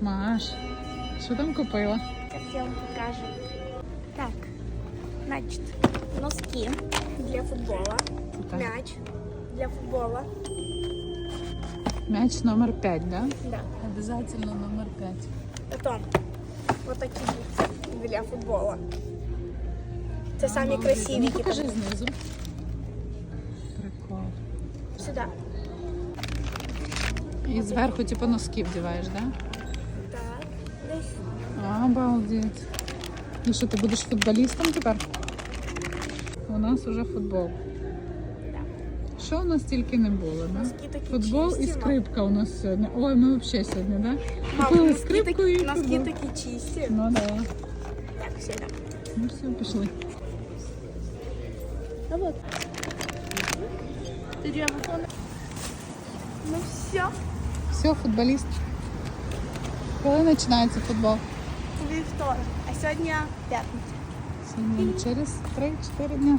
Маш, що там купила? Сейчас я вам покажу. Так, значит, носки для футбола, Так. мяч для футбола. М'яч номер 5, да? Да. Обязательно номер 5. Потом вот такие бутсы для футбола. Це самі красиві. Ну, які покажи там. знизу. Прикол. Сюда. І зверху, типу, носки вдіваєш, да? Так. Десь. Обалдеть. Ну що, ти будеш футболістом тепер? У нас уже футбол. Да. Що у нас тільки не було, да? Носки такі Футбол і чисті, мам. скрипка у нас сьогодні. Ой, ми взагалі сьогодні, да? Мам, Купили носки, скрипку такі, і носки футбол. такі чисті. Ну да. Так, сюда. Ну все, пішли. Ну вот. Тоді я виконую. Ну все. Все, футболіст. Коли починається футбол? Вівторок. А сьогодні п'ятниця. Сьогодні через 3-4 дні.